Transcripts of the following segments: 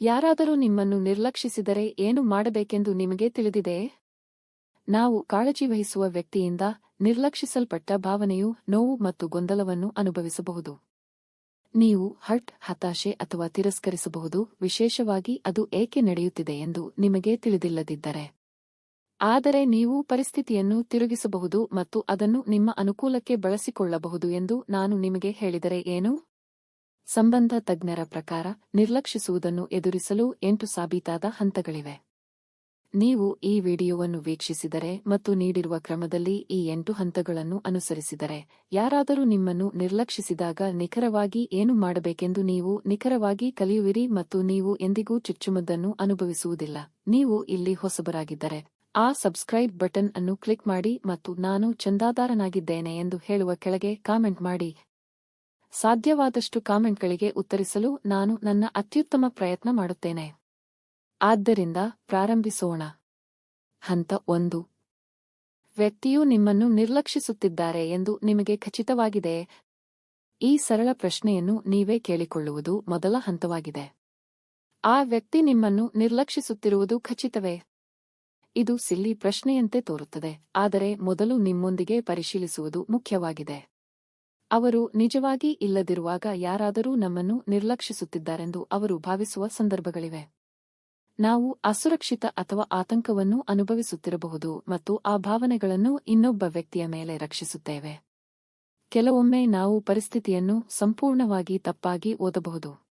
ಯಾರಾದರೂ ನಿಮ್ಮನ್ನು ನಿರ್ಲಕ್ಷಿಸಿದರೆ ಏನು ಮಾಡಬೇಕೆಂದು ನಿಮಗೆ ತಿಳಿದಿದೆಯೇ ನಾವು ಕಾಳಜಿ ವಹಿಸುವ ವ್ಯಕ್ತಿಯಿಂದ ನಿರ್ಲಕ್ಷಿಸಲ್ಪಟ್ಟ ಭಾವನೆಯು ನೋವು ಮತ್ತು ಗೊಂದಲವನ್ನು ಅನುಭವಿಸಬಹುದು. ನೀವು ಹರ್ಟ್, ಹತಾಶೆ ಅಥವಾ ತಿರಸ್ಕರಿಸಬಹುದು. ವಿಶೇಷವಾಗಿ ಅದು ಏಕೆ ನಡೆಯುತ್ತಿದೆ ಎಂದು ನಿಮಗೆ ತಿಳಿದಿಲ್ಲದಿದ್ದರೆ. ಆದರೆ ನೀವು ಪರಿಸ್ಥಿತಿಯನ್ನು ತಿರುಗಿಸಬಹುದು ಮತ್ತು ಅದನ್ನು ನಿಮ್ಮ ಅನುಕೂಲಕ್ಕೆ ಬಳಸಿಕೊಳ್ಳಬಹುದು ಎಂದು ನಾನು ನಿಮಗೆ ಹೇಳಿದರೆ ಏನು? ಸಂಬಂಧ ತಜ್ಞರ ಪ್ರಕಾರ ನಿರ್ಲಕ್ಷಿಸುವುದನ್ನು ಎದುರಿಸಲು ಎಂಟು ಸಾಬೀತಾದ ಹಂತಗಳಿವೆ. ನೀವು ಈ ವಿಡಿಯೋವನ್ನು ವೀಕ್ಷಿಸಿದರೆ ಮತ್ತು ನೀಡಿರುವ ಕ್ರಮದಲ್ಲಿ ಈ ಎಂಟು ಹಂತಗಳನ್ನು ಅನುಸರಿಸಿದರೆ ಯಾರಾದರೂ ನಿಮ್ಮನ್ನು ನಿರ್ಲಕ್ಷಿಸಿದಾಗ ನಿಖರವಾಗಿ ಏನು ಮಾಡಬೇಕೆಂದು ನೀವು ನಿಖರವಾಗಿ ಕಲಿಯುವಿರಿ ಮತ್ತು ನೀವು ಎಂದಿಗೂ ಚುಚ್ಚುಮದ್ದನ್ನು ಅನುಭವಿಸುವುದಿಲ್ಲ. ನೀವು ಇಲ್ಲಿ ಹೊಸಬರಾಗಿದ್ದರೆ ಆ ಸಬ್ಸ್ಕ್ರೈಬ್ ಬಟನ್ ಅನ್ನು ಕ್ಲಿಕ್ ಮಾಡಿ ಮತ್ತು ನಾನು ಚಂದಾದಾರನಾಗಿದ್ದೇನೆ ಎಂದು ಹೇಳುವ ಕೆಳಗೆ ಕಾಮೆಂಟ್ ಮಾಡಿ. ಸಾಧ್ಯವಾದಷ್ಟು ಕಾಮೆಂಟ್ಗಳಿಗೆ ಉತ್ತರಿಸಲು ನಾನು ನನ್ನ ಅತ್ಯುತ್ತಮ ಪ್ರಯತ್ನ ಮಾಡುತ್ತೇನೆ. ಆದ್ದರಿಂದ ಪ್ರಾರಂಭಿಸೋಣ. ಹಂತ ಒಂದು. ವ್ಯಕ್ತಿಯು ನಿಮ್ಮನ್ನು ನಿರ್ಲಕ್ಷಿಸುತ್ತಿದ್ದಾರೆ ಎಂದು ನಿಮಗೆ ಖಚಿತವಾಗಿದೆ. ಈ ಸರಳ ಪ್ರಶ್ನೆಯನ್ನು ನೀವೇ ಕೇಳಿಕೊಳ್ಳುವುದು ಮೊದಲ ಹಂತವಾಗಿದೆ. ಆ ವ್ಯಕ್ತಿ ನಿಮ್ಮನ್ನು ನಿರ್ಲಕ್ಷಿಸುತ್ತಿರುವುದು ಖಚಿತವೇ? ಇದು ಸಿಲ್ಲಿ ಪ್ರಶ್ನೆಯಂತೆ ತೋರುತ್ತದೆ, ಆದರೆ ಮೊದಲು ನಿಮ್ಮೊಂದಿಗೆ ಪರಿಶೀಲಿಸುವುದು ಮುಖ್ಯವಾಗಿದೆ. ಅವರು ನಿಜವಾಗಿ ಇಲ್ಲದಿರುವಾಗ ಯಾರಾದರೂ ನಮ್ಮನ್ನು ನಿರ್ಲಕ್ಷಿಸುತ್ತಿದ್ದಾರೆಂದು ಅವರು ಭಾವಿಸುವ ಸಂದರ್ಭಗಳಿವೆ. ನಾವು ಅಸುರಕ್ಷಿತ ಅಥವಾ ಆತಂಕವನ್ನು ಅನುಭವಿಸುತ್ತಿರಬಹುದು ಮತ್ತು ಆ ಭಾವನೆಗಳನ್ನು ಇನ್ನೊಬ್ಬ ವ್ಯಕ್ತಿಯ ಮೇಲೆ ರಕ್ಷಿಸುತ್ತೇವೆ. ಕೆಲವೊಮ್ಮೆ ನಾವು ಪರಿಸ್ಥಿತಿಯನ್ನು ಸಂಪೂರ್ಣವಾಗಿ ತಪ್ಪಾಗಿ ಓದಬಹುದು.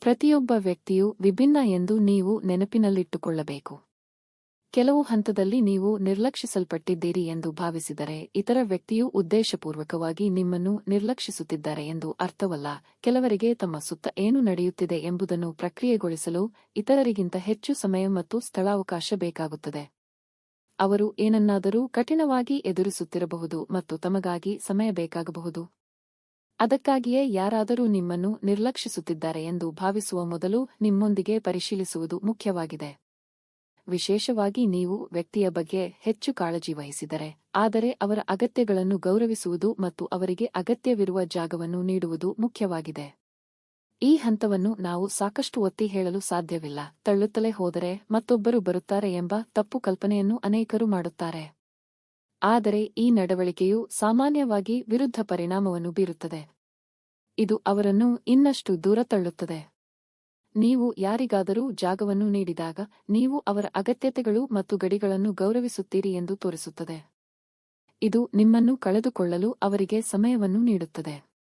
ಪ್ರತಿಯೊಬ್ಬ ವ್ಯಕ್ತಿಯು ವಿಭಿನ್ನ ಎಂದು ನೀವು ನೆನಪಿನಲ್ಲಿಟ್ಟುಕೊಳ್ಳಬೇಕು. ಕೆಲವು ಹಂತದಲ್ಲಿ ನೀವು ನಿರ್ಲಕ್ಷಿಸಲ್ಪಟ್ಟಿದ್ದೀರಿ ಎಂದು ಭಾವಿಸಿದರೆ ಇತರ ವ್ಯಕ್ತಿಯು ಉದ್ದೇಶಪೂರ್ವಕವಾಗಿ ನಿಮ್ಮನ್ನು ನಿರ್ಲಕ್ಷಿಸುತ್ತಿದ್ದಾರೆ ಎಂದು ಅರ್ಥವಲ್ಲ. ಕೆಲವರಿಗೆ ತಮ್ಮ ಸುತ್ತ ಏನು ನಡೆಯುತ್ತಿದೆ ಎಂಬುದನ್ನು ಪ್ರಕ್ರಿಯೆಗೊಳಿಸಲು ಇತರರಿಗಿಂತ ಹೆಚ್ಚು ಸಮಯ ಮತ್ತು ಸ್ಥಳಾವಕಾಶ ಬೇಕಾಗುತ್ತದೆ. ಅವರು ಏನನ್ನಾದರೂ ಕಠಿಣವಾಗಿ ಎದುರಿಸುತ್ತಿರಬಹುದು ಮತ್ತು ತಮಗಾಗಿ ಸಮಯ ಬೇಕಾಗಬಹುದು. ಅದಕ್ಕಾಗಿಯೇ ಯಾರಾದರೂ ನಿಮ್ಮನ್ನು ನಿರ್ಲಕ್ಷಿಸುತ್ತಿದ್ದಾರೆ ಎಂದು ಭಾವಿಸುವ ಮೊದಲು ನಿಮ್ಮೊಂದಿಗೆ ಪರಿಶೀಲಿಸುವುದು ಮುಖ್ಯವಾಗಿದೆ. ವಿಶೇಷವಾಗಿ ನೀವು ವ್ಯಕ್ತಿಯ ಬಗ್ಗೆ ಹೆಚ್ಚು ಕಾಳಜಿ ವಹಿಸಿದರೆ, ಆದರೆ ಅವರ ಅಗತ್ಯಗಳನ್ನು ಗೌರವಿಸುವುದು ಮತ್ತು ಅವರಿಗೆ ಅಗತ್ಯವಿರುವ ಜಾಗವನ್ನು ನೀಡುವುದು ಮುಖ್ಯವಾಗಿದೆ. ಈ ಹಂತವನ್ನು ನಾವು ಸಾಕಷ್ಟು ಒತ್ತಿ ಹೇಳಲು ಸಾಧ್ಯವಿಲ್ಲ. ತಳ್ಳುತ್ತಲೇ ಹೋದರೆ ಮತ್ತೊಬ್ಬರು ಬರುತ್ತಾರೆ ಎಂಬ ತಪ್ಪು ಕಲ್ಪನೆಯನ್ನು ಅನೇಕರು ಮಾಡುತ್ತಾರೆ. ಆದರೆ ಈ ನಡವಳಿಕೆಯು ಸಾಮಾನ್ಯವಾಗಿ ವಿರುದ್ಧ ಪರಿಣಾಮವನ್ನು ಬೀರುತ್ತದೆ. ಇದು ಅವರನ್ನು ಇನ್ನಷ್ಟು ದೂರ ತಳ್ಳುತ್ತದೆ. ನೀವು ಯಾರಿಗಾದರೂ ಜಾಗವನ್ನು ನೀಡಿದಾಗ ನೀವು ಅವರ ಅಗತ್ಯತೆಗಳು ಮತ್ತು ಗಡಿಗಳನ್ನು ಗೌರವಿಸುತ್ತೀರಿ ಎಂದು ತೋರಿಸುತ್ತದೆ. ಇದು ನಿಮ್ಮನ್ನು ಕಳೆದುಕೊಳ್ಳಲು ಅವರಿಗೆ ಸಮಯವನ್ನು ನೀಡುತ್ತದೆ.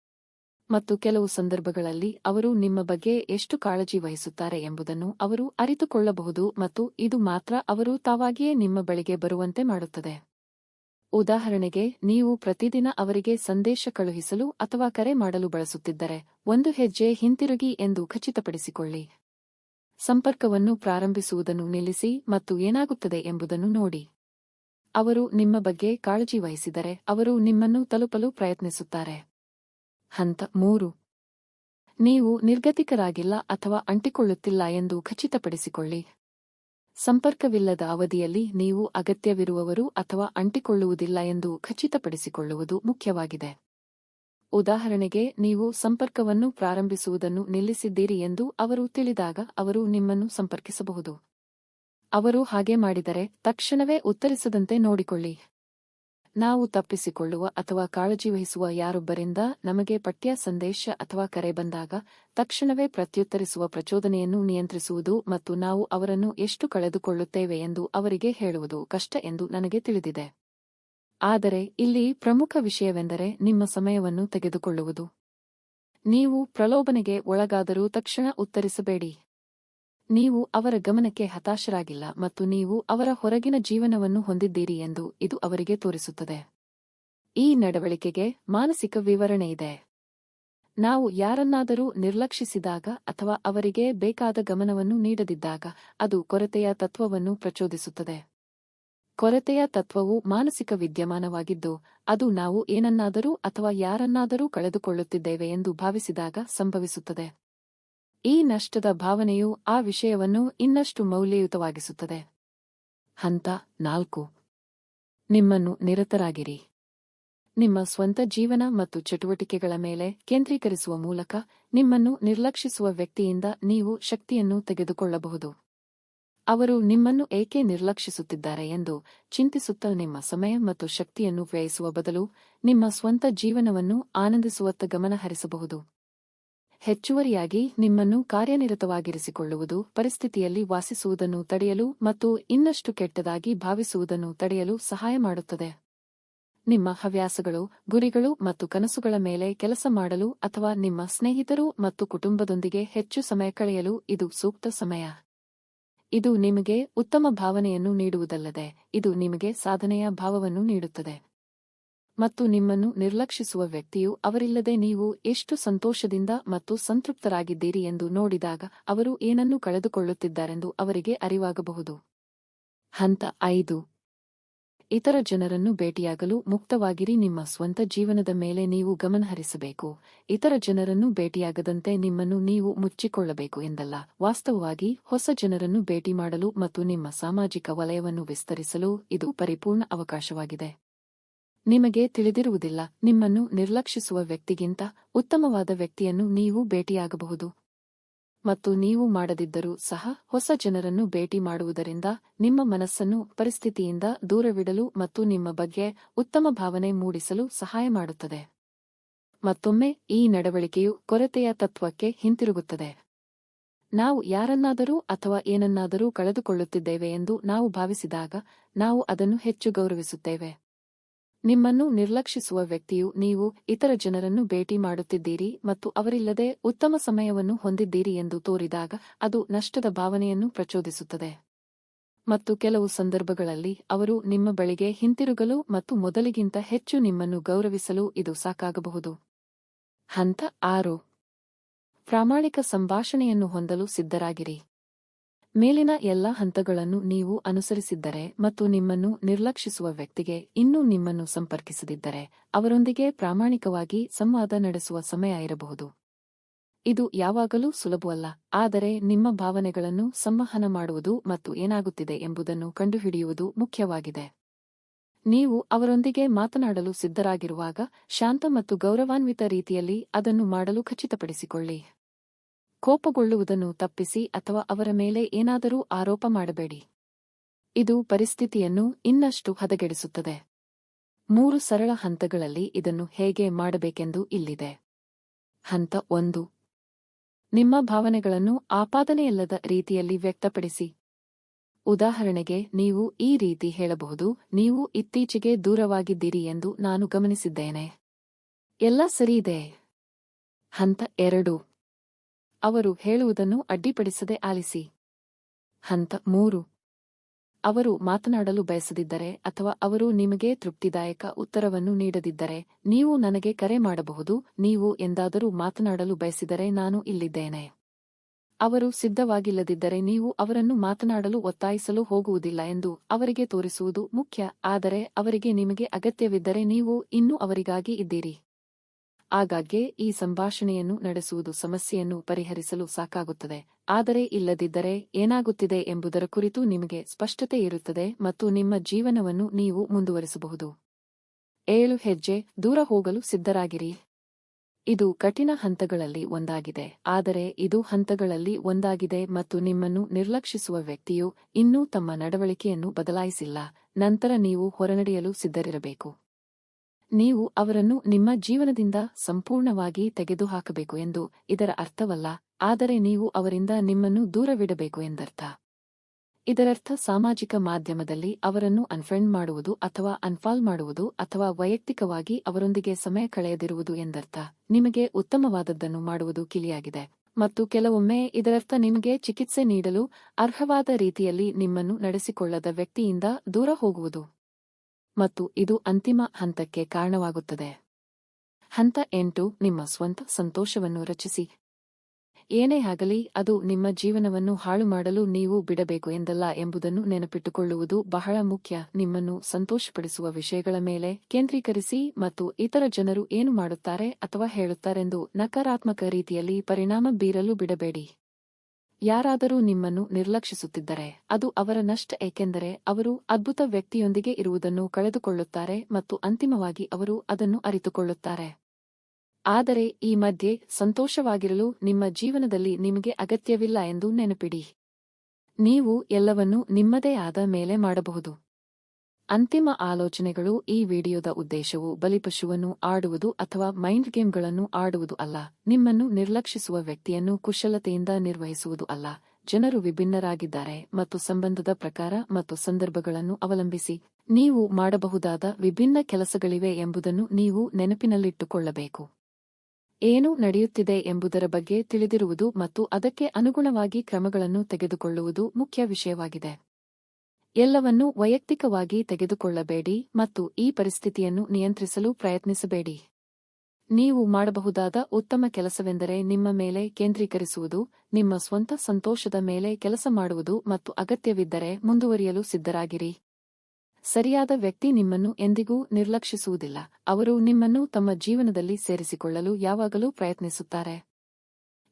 ಮತ್ತು ಕೆಲವು ಸಂದರ್ಭಗಳಲ್ಲಿ ಅವರು ನಿಮ್ಮ ಬಗ್ಗೆ ಎಷ್ಟು ಕಾಳಜಿ ವಹಿಸುತ್ತಾರೆ ಎಂಬುದನ್ನು ಅವರು ಅರಿತುಕೊಳ್ಳಬಹುದು ಮತ್ತು ಇದು ಮಾತ್ರ ಅವರು ತಾವಾಗಿಯೇ ನಿಮ್ಮ ಬಳಿಗೆ ಬರುವಂತೆ ಮಾಡುತ್ತದೆ. ಉದಾಹರಣೆಗೆ, ನೀವು ಪ್ರತಿದಿನ ಅವರಿಗೆ ಸಂದೇಶ ಕಳುಹಿಸಲು ಅಥವಾ ಕರೆ ಮಾಡಲು ಬಳಸುತ್ತಿದ್ದರೆ, ಒಂದು ಹೆಜ್ಜೆ ಹಿಂತಿರುಗಿ ಎಂದು ಖಚಿತಪಡಿಸಿಕೊಳ್ಳಿ. ಸಂಪರ್ಕವನ್ನು ಪ್ರಾರಂಭಿಸುವುದನ್ನು ನಿಲ್ಲಿಸಿ ಮತ್ತು ಏನಾಗುತ್ತದೆ ಎಂಬುದನ್ನು ನೋಡಿ. ಅವರು ನಿಮ್ಮ ಬಗ್ಗೆ ಕಾಳಜಿ ವಹಿಸಿದರೆ ಅವರು ನಿಮ್ಮನ್ನು ತಲುಪಲು ಪ್ರಯತ್ನಿಸುತ್ತಾರೆ. ಹಂತ ಮೂರು. ನೀವು ನಿರ್ಗತಿಕರಾಗಿಲ್ಲ ಅಥವಾ ಅಂಟಿಕೊಳ್ಳುತ್ತಿಲ್ಲ ಎಂದು ಖಚಿತಪಡಿಸಿಕೊಳ್ಳಿ. ಸಂಪರ್ಕವಿಲ್ಲದ ಅವಧಿಯಲ್ಲಿ ನೀವು ಅಗತ್ಯವಿರುವವರು ಅಥವಾ ಅಂಟಿಕೊಳ್ಳುವುದಿಲ್ಲ ಎಂದು ಖಚಿತಪಡಿಸಿಕೊಳ್ಳುವುದು ಮುಖ್ಯವಾಗಿದೆ. ಉದಾಹರಣೆಗೆ, ನೀವು ಸಂಪರ್ಕವನ್ನು ಪ್ರಾರಂಭಿಸುವುದನ್ನು ನಿಲ್ಲಿಸಿದ್ದೀರಿ ಎಂದು ಅವರು ತಿಳಿದಾಗ ಅವರು ನಿಮ್ಮನ್ನು ಸಂಪರ್ಕಿಸಬಹುದು. ಅವರು ಹಾಗೆ ಮಾಡಿದರೆ ತಕ್ಷಣವೇ ಉತ್ತರಿಸದಂತೆ ನೋಡಿಕೊಳ್ಳಿ. ನಾವು ತಪ್ಪಿಸಿಕೊಳ್ಳುವ ಅಥವಾ ಕಾಳಜಿ ವಹಿಸುವ ಯಾರೊಬ್ಬರಿಂದ ನಮಗೆ ಪಠ್ಯ, ಸಂದೇಶ ಅಥವಾ ಕರೆ ಬಂದಾಗ ತಕ್ಷಣವೇ ಪ್ರತ್ಯುತ್ತರಿಸುವ ಪ್ರಚೋದನೆಯನ್ನು ನಿಯಂತ್ರಿಸುವುದು ಮತ್ತು ನಾವು ಅವರನ್ನು ಎಷ್ಟು ಕಳೆದುಕೊಳ್ಳುತ್ತೇವೆ ಎಂದು ಅವರಿಗೆ ಹೇಳುವುದು ಕಷ್ಟ ಎಂದು ನನಗೆ ತಿಳಿದಿದೆ. ಆದರೆ ಇಲ್ಲಿ ಪ್ರಮುಖ ವಿಷಯವೆಂದರೆ ನಿಮ್ಮ ಸಮಯವನ್ನು ತೆಗೆದುಕೊಳ್ಳುವುದು. ನೀವು ಪ್ರಲೋಭನೆಗೆ ಒಳಗಾದರೂ ತಕ್ಷಣ ಉತ್ತರಿಸಬೇಡಿ. ನೀವು ಅವರ ಗಮನಕ್ಕೆ ಹತಾಶರಾಗಿಲ್ಲ ಮತ್ತು ನೀವು ಅವರ ಹೊರಗಿನ ಜೀವನವನ್ನು ಹೊಂದಿದ್ದೀರಿ ಎಂದು ಇದು ಅವರಿಗೆ ತೋರಿಸುತ್ತದೆ. ಈ ನಡವಳಿಕೆಗೆ ಮಾನಸಿಕ ವಿವರಣೆ ಇದೆ. ನಾವು ಯಾರನ್ನಾದರೂ ನಿರ್ಲಕ್ಷಿಸಿದಾಗ ಅಥವಾ ಅವರಿಗೆ ಬೇಕಾದ ಗಮನವನ್ನು ನೀಡದಿದ್ದಾಗ ಅದು ಕೊರತೆಯ ತತ್ವವನ್ನು ಪ್ರಚೋದಿಸುತ್ತದೆ. ಕೊರತೆಯ ತತ್ವವು ಮಾನಸಿಕ ವಿದ್ಯಮಾನವಾಗಿದ್ದು, ಅದು ನಾವು ಏನನ್ನಾದರೂ ಅಥವಾ ಯಾರನ್ನಾದರೂ ಕಳೆದುಕೊಳ್ಳುತ್ತಿದ್ದೇವೆ ಎಂದು ಭಾವಿಸಿದಾಗ ಸಂಭವಿಸುತ್ತದೆ. ಈ ನಷ್ಟದ ಭಾವನೆಯು ಆ ವಿಷಯವನ್ನು ಇನ್ನಷ್ಟು ಮೌಲ್ಯಯುತವಾಗಿಸುತ್ತದೆ. ಹಂತ ನಾಲ್ಕು. ನಿಮ್ಮನ್ನು ನಿರತರಾಗಿರಿ. ನಿಮ್ಮ ಸ್ವಂತ ಜೀವನ ಮತ್ತು ಚಟುವಟಿಕೆಗಳ ಮೇಲೆ ಕೇಂದ್ರೀಕರಿಸುವ ಮೂಲಕ ನಿಮ್ಮನ್ನು ನಿರ್ಲಕ್ಷಿಸುವ ವ್ಯಕ್ತಿಯಿಂದ ನೀವು ಶಕ್ತಿಯನ್ನು ತೆಗೆದುಕೊಳ್ಳಬಹುದು. ಅವರು ನಿಮ್ಮನ್ನು ಏಕೆ ನಿರ್ಲಕ್ಷಿಸುತ್ತಿದ್ದಾರೆ ಎಂದು ಚಿಂತಿಸುತ್ತಾ ನಿಮ್ಮ ಸಮಯ ಮತ್ತು ಶಕ್ತಿಯನ್ನು ವ್ಯಯಿಸುವ ಬದಲು ನಿಮ್ಮ ಸ್ವಂತ ಜೀವನವನ್ನು ಆನಂದಿಸುವತ್ತ ಗಮನ ಹರಿಸಬಹುದು ಹೆಚ್ಚುವರಿಯಾಗಿ ನಿಮ್ಮನ್ನು ಕಾರ್ಯನಿರತವಾಗಿರಿಸಿಕೊಳ್ಳುವುದು, ಪರಿಸ್ಥಿತಿಯಲ್ಲಿ ವಾಸಿಸುವುದನ್ನು ತಡೆಯಲು ಮತ್ತು ಇನ್ನಷ್ಟು ಕೆಟ್ಟದಾಗಿ ಭಾವಿಸುವುದನ್ನು ತಡೆಯಲು ಸಹಾಯ ಮಾಡುತ್ತದೆ. ನಿಮ್ಮ ಹವ್ಯಾಸಗಳು, ಗುರಿಗಳು ಮತ್ತು ಕನಸುಗಳ ಮೇಲೆ ಕೆಲಸ ಮಾಡಲು ಅಥವಾ ನಿಮ್ಮ ಸ್ನೇಹಿತರು ಮತ್ತು ಕುಟುಂಬದೊಂದಿಗೆ ಹೆಚ್ಚು ಸಮಯ ಕಳೆಯಲು ಇದು ಸೂಕ್ತ ಸಮಯ. ಇದು ನಿಮಗೆ ಉತ್ತಮ ಭಾವನೆಯನ್ನು ನೀಡುವುದಲ್ಲದೆ, ಇದು ನಿಮಗೆ ಸಾಧನೆಯ ಭಾವವನ್ನು ನೀಡುತ್ತದೆ. ಮತ್ತು ನಿಮ್ಮನ್ನು ನಿರ್ಲಕ್ಷಿಸುವ ವ್ಯಕ್ತಿಯು ಅವರಿಲ್ಲದೆ ನೀವು ಎಷ್ಟು ಸಂತೋಷದಿಂದ ಮತ್ತು ಸಂತೃಪ್ತರಾಗಿದ್ದೀರಿ ಎಂದು ನೋಡಿದಾಗ ಅವರು ಏನನ್ನು ಕಳೆದುಕೊಳ್ಳುತ್ತಿದ್ದಾರೆಂದು ಅವರಿಗೆ ಅರಿವಾಗಬಹುದು. ಹಂತ ಐದು. ಇತರ ಜನರನ್ನು ಭೇಟಿಯಾಗಲು ಮುಕ್ತವಾಗಿರಿ. ನಿಮ್ಮ ಸ್ವಂತ ಜೀವನದ ಮೇಲೆ ನೀವು ಗಮನಹರಿಸಬೇಕು. ಇತರ ಜನರನ್ನು ಭೇಟಿಯಾಗದಂತೆ ನಿಮ್ಮನ್ನು ನೀವು ಮುಚ್ಚಿಕೊಳ್ಳಬೇಕು ಎಂದಲ್ಲ. ವಾಸ್ತವವಾಗಿ ಹೊಸ ಜನರನ್ನು ಭೇಟಿ ಮಾಡಲು ಮತ್ತು ನಿಮ್ಮ ಸಾಮಾಜಿಕ ವಲಯವನ್ನು ವಿಸ್ತರಿಸಲು ಇದು ಪರಿಪೂರ್ಣ ಅವಕಾಶವಾಗಿದೆ. ನಿಮಗೆ ತಿಳಿದಿರುವುದಿಲ್ಲ, ನಿಮ್ಮನ್ನು ನಿರ್ಲಕ್ಷಿಸುವ ವ್ಯಕ್ತಿಗಿಂತ ಉತ್ತಮವಾದ ವ್ಯಕ್ತಿಯನ್ನು ನೀವು ಭೇಟಿಯಾಗಬಹುದು. ಮತ್ತು ನೀವು ಮಾಡದಿದ್ದರೂ ಸಹ ಹೊಸ ಜನರನ್ನು ಭೇಟಿ ಮಾಡುವುದರಿಂದ ನಿಮ್ಮ ಮನಸ್ಸನ್ನು ಪರಿಸ್ಥಿತಿಯಿಂದ ದೂರವಿಡಲು ಮತ್ತು ನಿಮ್ಮ ಬಗ್ಗೆ ಉತ್ತಮ ಭಾವನೆ ಮೂಡಿಸಲು ಸಹಾಯ ಮಾಡುತ್ತದೆ. ಮತ್ತೊಮ್ಮೆ ಈ ನಡವಳಿಕೆಯು ಕೊರತೆಯ ತತ್ವಕ್ಕೆ ಹಿಂತಿರುಗುತ್ತದೆ. ನಾವು ಯಾರನ್ನಾದರೂ ಅಥವಾ ಏನನ್ನಾದರೂ ಕಳೆದುಕೊಳ್ಳುತ್ತಿದ್ದೇವೆ ಎಂದು ನಾವು ಭಾವಿಸಿದಾಗ ನಾವು ಅದನ್ನು ಹೆಚ್ಚು ಗೌರವಿಸುತ್ತೇವೆ. ನಿಮ್ಮನ್ನು ನಿರ್ಲಕ್ಷಿಸುವ ವ್ಯಕ್ತಿಯು ನೀವು ಇತರ ಜನರನ್ನು ಭೇಟಿ ಮಾಡುತ್ತಿದ್ದೀರಿ ಮತ್ತು ಅವರಿಲ್ಲದೆ ಉತ್ತಮ ಸಮಯವನ್ನು ಹೊಂದಿದ್ದೀರಿ ಎಂದು ತೋರಿದಾಗ ಅದು ನಷ್ಟದ ಭಾವನೆಯನ್ನು ಪ್ರಚೋದಿಸುತ್ತದೆ. ಮತ್ತು ಕೆಲವು ಸಂದರ್ಭಗಳಲ್ಲಿ ಅವರು ನಿಮ್ಮ ಬಳಿಗೆ ಹಿಂತಿರುಗಲು ಮತ್ತು ಮೊದಲಿಗಿಂತ ಹೆಚ್ಚು ನಿಮ್ಮನ್ನು ಗೌರವಿಸಲು ಇದು ಸಾಕಾಗಬಹುದು. ಹಂತ ಆರು. ಪ್ರಾಮಾಣಿಕ ಸಂಭಾಷಣೆಯನ್ನು ಹೊಂದಲು ಸಿದ್ಧರಾಗಿರಿ. ಮೇಲಿನ ಎಲ್ಲ ಹಂತಗಳನ್ನು ನೀವು ಅನುಸರಿಸಿದ್ದರೆ ಮತ್ತು ನಿಮ್ಮನ್ನು ನಿರ್ಲಕ್ಷಿಸುವ ವ್ಯಕ್ತಿಗೆ ಇನ್ನೂ ನಿಮ್ಮನ್ನು ಸಂಪರ್ಕಿಸದಿದ್ದರೆ ಅವರೊಂದಿಗೆ ಪ್ರಾಮಾಣಿಕವಾಗಿ ಸಂವಾದ ನಡೆಸುವ ಸಮಯ ಇರಬಹುದು. ಇದು ಯಾವಾಗಲೂ ಸುಲಭವಲ್ಲ, ಆದರೆ ನಿಮ್ಮ ಭಾವನೆಗಳನ್ನು ಸಂವಹನ ಮಾಡುವುದು ಮತ್ತು ಏನಾಗುತ್ತಿದೆ ಎಂಬುದನ್ನು ಕಂಡುಹಿಡಿಯುವುದು ಮುಖ್ಯವಾಗಿದೆ. ನೀವು ಅವರೊಂದಿಗೆ ಮಾತನಾಡಲು ಸಿದ್ಧರಾಗಿರುವಾಗ ಶಾಂತ ಮತ್ತು ಗೌರವಾನ್ವಿತ ರೀತಿಯಲ್ಲಿ ಅದನ್ನು ಮಾಡಲು ಖಚಿತಪಡಿಸಿಕೊಳ್ಳಿ. ಕೋಪಗೊಳ್ಳುವುದನ್ನು ತಪ್ಪಿಸಿ ಅಥವಾ ಅವರ ಮೇಲೆ ಏನಾದರೂ ಆರೋಪ ಮಾಡಬೇಡಿ. ಇದು ಪರಿಸ್ಥಿತಿಯನ್ನು ಇನ್ನಷ್ಟು ಹದಗೆಡಿಸುತ್ತದೆ. ಮೂರು ಸರಳ ಹಂತಗಳಲ್ಲಿ ಇದನ್ನು ಹೇಗೆ ಮಾಡಬೇಕೆಂದು ಇಲ್ಲಿದೆ. ಹಂತ ಒಂದು. ನಿಮ್ಮ ಭಾವನೆಗಳನ್ನು ಆಪಾದನೆಯಲ್ಲದ ರೀತಿಯಲ್ಲಿ ವ್ಯಕ್ತಪಡಿಸಿ. ಉದಾಹರಣೆಗೆ, ನೀವು ಈ ರೀತಿ ಹೇಳಬಹುದು, ನೀವು ಇತ್ತೀಚೆಗೆ ದೂರವಾಗಿದ್ದೀರಿ ಎಂದು ನಾನು ಗಮನಿಸಿದ್ದೇನೆ. ಎಲ್ಲ ಸರಿಯಿದೆ ಹಂತ ಎರಡು. ಅವರು ಹೇಳುವುದನ್ನು ಅಡ್ಡಿಪಡಿಸದೆ ಆಲಿಸಿ. ಹಂತ ಮೂರು. ಅವರು ಮಾತನಾಡಲು ಬಯಸದಿದ್ದರೆ ಅಥವಾ ಅವರು ನಿಮಗೆ ತೃಪ್ತಿದಾಯಕ ಉತ್ತರವನ್ನು ನೀಡದಿದ್ದರೆ ನೀವು ನನಗೆ ಕರೆ ಮಾಡಬಹುದು, ನೀವು ಎಂದಾದರೂ ಮಾತನಾಡಲು ಬಯಸಿದರೆ ನಾನು ಇಲ್ಲಿದ್ದೇನೆ. ಅವರು ಸಿದ್ಧವಾಗಿಲ್ಲದಿದ್ದರೆ ನೀವು ಅವರನ್ನು ಮಾತನಾಡಲು ಒತ್ತಾಯಿಸಲು ಹೋಗುವುದಿಲ್ಲ ಎಂದು ಅವರಿಗೆ ತೋರಿಸುವುದು ಮುಖ್ಯ, ಆದರೆ ಅವರಿಗೆ ನಿಮಗೆ ಅಗತ್ಯವಿದ್ದರೆ ನೀವು ಇನ್ನೂ ಅವರಿಗಾಗಿ ಇದ್ದೀರಿ. ಆಗಾಗ್ಗೆ ಈ ಸಂಭಾಷಣೆಯನ್ನು ನಡೆಸುವುದು ಸಮಸ್ಯೆಯನ್ನು ಪರಿಹರಿಸಲು ಸಾಕಾಗುತ್ತದೆ. ಆದರೆ ಇಲ್ಲದಿದ್ದರೆ ಏನಾಗುತ್ತಿದೆ ಎಂಬುದರ ಕುರಿತು ನಿಮಗೆ ಸ್ಪಷ್ಟತೆ ಇರುತ್ತದೆ ಮತ್ತು ನಿಮ್ಮ ಜೀವನವನ್ನು ನೀವು ಮುಂದುವರಿಸಬಹುದು. ಏಳು ಹೆಜ್ಜೆ, ದೂರ ಹೋಗಲು ಸಿದ್ಧರಾಗಿರಿ. ಇದು ಕಠಿಣ ಹಂತಗಳಲ್ಲಿ ಒಂದಾಗಿದೆ, ಆದರೆ ಇದು ಹಂತಗಳಲ್ಲಿ ಒಂದಾಗಿದೆ ಮತ್ತು ನಿಮ್ಮನ್ನು ನಿರ್ಲಕ್ಷಿಸುವ ವ್ಯಕ್ತಿಯು ಇನ್ನೂ ತಮ್ಮ ನಡವಳಿಕೆಯನ್ನು ಬದಲಾಯಿಸಿಲ್ಲ. ನಂತರ ನೀವು ಹೊರನಡೆಯಲು ಸಿದ್ಧರಿರಬೇಕು. ನೀವು ಅವರನ್ನು ನಿಮ್ಮ ಜೀವನದಿಂದ ಸಂಪೂರ್ಣವಾಗಿ ತೆಗೆದುಹಾಕಬೇಕು ಎಂದು ಇದರ ಅರ್ಥವಲ್ಲ, ಆದರೆ ನೀವು ಅವರಿಂದ ನಿಮ್ಮನ್ನು ದೂರವಿಡಬೇಕು ಎಂದರ್ಥ. ಇದರರ್ಥ, ಸಾಮಾಜಿಕ ಮಾಧ್ಯಮದಲ್ಲಿ ಅವರನ್ನು ಅನ್ಫ್ರೆಂಡ್ ಮಾಡುವುದು ಅಥವಾ ಅನ್ಫಾಲ್ ಮಾಡುವುದು ಅಥವಾ ವೈಯಕ್ತಿಕವಾಗಿ ಅವರೊಂದಿಗೆ ಸಮಯ ಕಳೆಯದಿರುವುದು ಎಂದರ್ಥ. ನಿಮಗೆ ಉತ್ತಮವಾದದ್ದನ್ನು ಮಾಡುವುದು ಕಿಲಿಯಾಗಿದೆ. ಮತ್ತು ಕೆಲವೊಮ್ಮೆ ಇದರರ್ಥ ನಿಮಗೆ ಚಿಕಿತ್ಸೆ ನೀಡಲು ಅರ್ಹವಾದ ರೀತಿಯಲ್ಲಿ ನಿಮ್ಮನ್ನು ನಡೆಸಿಕೊಳ್ಳದ ವ್ಯಕ್ತಿಯಿಂದ ದೂರ ಹೋಗುವುದು. ಮತ್ತು ಇದು ಅಂತಿಮ ಹಂತಕ್ಕೆ ಕಾರಣವಾಗುತ್ತದೆ. ಹಂತ ಎಂಟು, ನಿಮ್ಮ ಸ್ವಂತ ಸಂತೋಷವನ್ನು ರಚಿಸಿ. ಏನೇ ಆಗಲಿ, ಅದು ನಿಮ್ಮ ಜೀವನವನ್ನು ಹಾಳು ಮಾಡಲು ನೀವು ಬಿಡಬೇಕು ಎಂದಲ್ಲ ಎಂಬುದನ್ನು ನೆನಪಿಟ್ಟುಕೊಳ್ಳುವುದು ಬಹಳ ಮುಖ್ಯ. ನಿಮ್ಮನ್ನು ಸಂತೋಷಪಡಿಸುವ ವಿಷಯಗಳ ಮೇಲೆ ಕೇಂದ್ರೀಕರಿಸಿ ಮತ್ತು ಇತರ ಜನರು ಏನು ಮಾಡುತ್ತಾರೆ ಅಥವಾ ಹೇಳುತ್ತಾರೆಂದು ನಕಾರಾತ್ಮಕ ರೀತಿಯಲ್ಲಿ ಪರಿಣಾಮ ಬೀರಲು ಬಿಡಬೇಡಿ. ಯಾರಾದರೂ ನಿಮ್ಮನ್ನು ನಿರ್ಲಕ್ಷಿಸುತ್ತಿದ್ದರೆ ಅದು ಅವರ ನಷ್ಟ, ಏಕೆಂದರೆ ಅವರು ಅದ್ಭುತ ವ್ಯಕ್ತಿಯೊಂದಿಗೆ ಇರುವುದನ್ನು ಕಳೆದುಕೊಳ್ಳುತ್ತಾರೆ ಮತ್ತು ಅಂತಿಮವಾಗಿ ಅವರು ಅದನ್ನು ಅರಿತುಕೊಳ್ಳುತ್ತಾರೆ. ಆದರೆ ಈ ಮಧ್ಯೆ ಸಂತೋಷವಾಗಿರಲು ನಿಮ್ಮ ಜೀವನದಲ್ಲಿ ನಿಮಗೆ ಅಗತ್ಯವಿಲ್ಲ ಎಂದು ನೆನಪಿಡಿ. ನೀವು ಎಲ್ಲವನ್ನೂ ನಿಮ್ಮದೇ ಆದ ಮೇಲೆ ಮಾಡಬಹುದು. ಅಂತಿಮ ಆಲೋಚನೆಗಳು ಈ ವಿಡಿಯೋದ ಉದ್ದೇಶವು ಬಲಿಪಶುವನ್ನು ಆಡುವುದು ಅಥವಾ ಮೈಂಡ್ ಗೇಮ್ಗಳನ್ನು ಆಡುವುದು ಅಲ್ಲ. ನಿಮ್ಮನ್ನು ನಿರ್ಲಕ್ಷಿಸುವ ವ್ಯಕ್ತಿಯನ್ನು ಕುಶಲತೆಯಿಂದ ನಿರ್ವಹಿಸುವುದು ಅಲ್ಲ. ಜನರು ವಿಭಿನ್ನರಾಗಿದ್ದಾರೆ ಮತ್ತು ಸಂಬಂಧದ ಪ್ರಕಾರ ಮತ್ತು ಸಂದರ್ಭಗಳನ್ನು ಅವಲಂಬಿಸಿ. ನೀವು ಮಾಡಬಹುದಾದ ವಿಭಿನ್ನ ಕೆಲಸಗಳಿವೆ ಎಂಬುದನ್ನು ನೀವು ನೆನಪಿನಲ್ಲಿಟ್ಟುಕೊಳ್ಳಬೇಕು. ಏನು ನಡೆಯುತ್ತಿದೆ ಎಂಬುದರ ಬಗ್ಗೆ ತಿಳಿದಿರುವುದು ಮತ್ತು ಅದಕ್ಕೆ ಅನುಗುಣವಾಗಿ ಕ್ರಮಗಳನ್ನು ತೆಗೆದುಕೊಳ್ಳುವುದು ಮುಖ್ಯ ವಿಷಯವಾಗಿದೆ. ಎಲ್ಲವನ್ನೂ ವೈಯಕ್ತಿಕವಾಗಿ ತೆಗೆದುಕೊಳ್ಳಬೇಡಿ ಮತ್ತು ಈ ಪರಿಸ್ಥಿತಿಯನ್ನು ನಿಯಂತ್ರಿಸಲು ಪ್ರಯತ್ನಿಸಬೇಡಿ. ನೀವು ಮಾಡಬಹುದಾದ ಉತ್ತಮ ಕೆಲಸವೆಂದರೆ ನಿಮ್ಮ ಮೇಲೆ ಕೇಂದ್ರೀಕರಿಸುವುದು, ನಿಮ್ಮ ಸ್ವಂತ ಸಂತೋಷದ ಮೇಲೆ ಕೆಲಸ ಮಾಡುವುದು ಮತ್ತು ಅಗತ್ಯವಿದ್ದರೆ ಮುಂದುವರಿಯಲು ಸಿದ್ಧರಾಗಿರಿ. ಸರಿಯಾದ ವ್ಯಕ್ತಿ ನಿಮ್ಮನ್ನು ಎಂದಿಗೂ ನಿರ್ಲಕ್ಷಿಸುವುದಿಲ್ಲ, ಅವರು ನಿಮ್ಮನ್ನು ತಮ್ಮ ಜೀವನದಲ್ಲಿ ಸೇರಿಸಿಕೊಳ್ಳಲು ಯಾವಾಗಲೂ ಪ್ರಯತ್ನಿಸುತ್ತಾರೆ.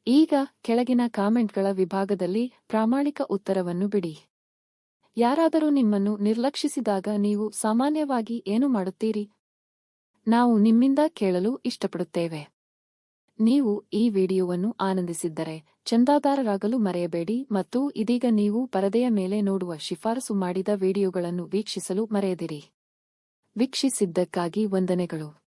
ಈಗ ಕೆಳಗಿನ ಕಾಮೆಂಟ್ಗಳ ವಿಭಾಗದಲ್ಲಿ ಪ್ರಾಮಾಣಿಕ ಉತ್ತರವನ್ನು ಬಿಡಿ. ಯಾರಾದರೂ ನಿಮ್ಮನ್ನು ನಿರ್ಲಕ್ಷಿಸಿದಾಗ ನೀವು ಸಾಮಾನ್ಯವಾಗಿ ಏನು ಮಾಡುತ್ತೀರಿ? ನಾವು ನಿಮ್ಮಿಂದ ಕೇಳಲು ಇಷ್ಟಪಡುತ್ತೇವೆ. ನೀವು ಈ ವಿಡಿಯೋವನ್ನು ಆನಂದಿಸಿದ್ದರೆ ಚಂದಾದಾರರಾಗಲು ಮರೆಯಬೇಡಿ ಮತ್ತು ಇದೀಗ ನೀವು ಪರದೆಯ ಮೇಲೆ ನೋಡುವ ಶಿಫಾರಸು ಮಾಡಿದ ವಿಡಿಯೋಗಳನ್ನು ವೀಕ್ಷಿಸಲು ಮರೆಯದಿರಿ. ವೀಕ್ಷಿಸಿದ್ದಕ್ಕಾಗಿ ವಂದನೆಗಳು.